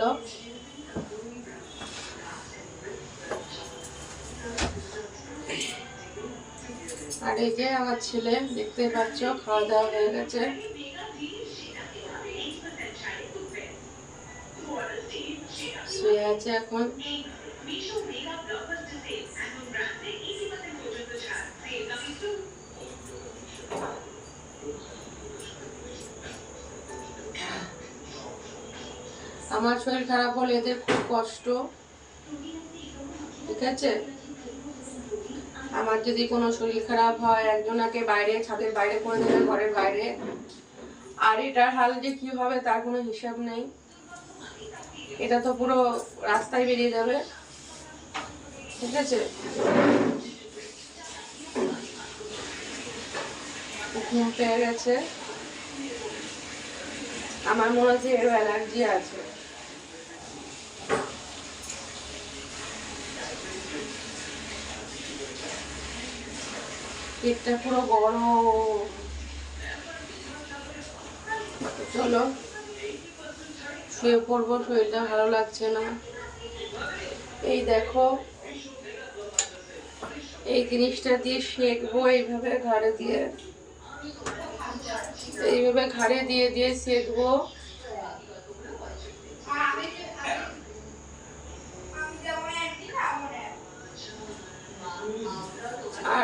চলো আর এই যে আমার ছেলে দেখতে পাচ্ছ খাওয়া দাওয়া হয়ে গেছে। শুয়ে আছে এখন। আমার শরীর খারাপ হলে এদের খুব কষ্ট। ঠিক আছে? আমার যদি কোনো শরীর খারাপ হয়, একজনাকে বাইরে, ছাদের বাইরে করে দেবে, ঘরের বাইরে। আর এটার হাল যে কি হবে তার কোনো হিসাব নেই। এটা তো পুরো রাস্তায় বেরিয়ে যাবে। ঠিক আছে? ঘুম পেয়ে গেছে। আমার মনে হচ্ছে এর অ্যালার্জি আছে। পেটটা পুরো গরম। চলো। শুয়ে পড়ব, শরীরটা ভালো লাগছে না। এই দেখো, এই জিনিসটা দিয়ে সেঁকবো এইভাবে ঘাড়ে দিয়ে। এইভাবে ঘাড়ে দিয়ে দিয়ে সেঁকবো।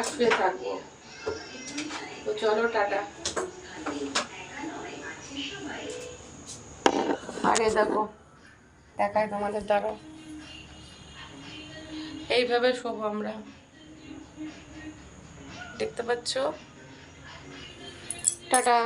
শুয়ে থাকব। তো চলো, টাটা। আরে দেখো, দেখাই তোমাদের দ্বারা এইভাবে শোবো আমরা। দেখতে পাচ্ছ? টাটা।